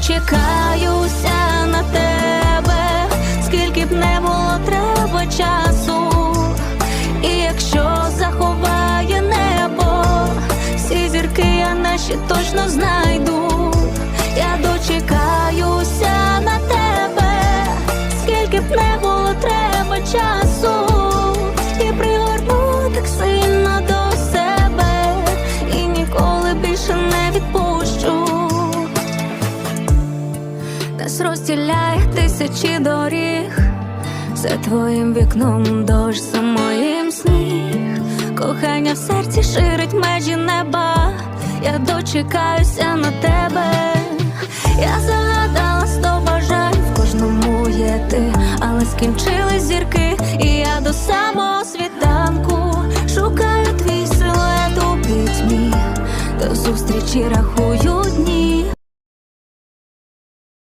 дочекаюся на тебе, скільки б не було треба часу, і якщо заховає небо, всі зірки я наші точно знайду. Я дочекаюся на тебе, скільки б не було треба часу, і ніколи більше не відпущу. Нас розділяє тисячі доріг, за твоїм вікном дощ, за моїм сніг, кохання в серці ширить межі неба. Я дочекаюся на тебе. Я загадала сто бажань, в кожному є ти, але скінчились зірки, і я до самого світанку шукаю твій силует у пітьмі, до зустрічі рахую дні.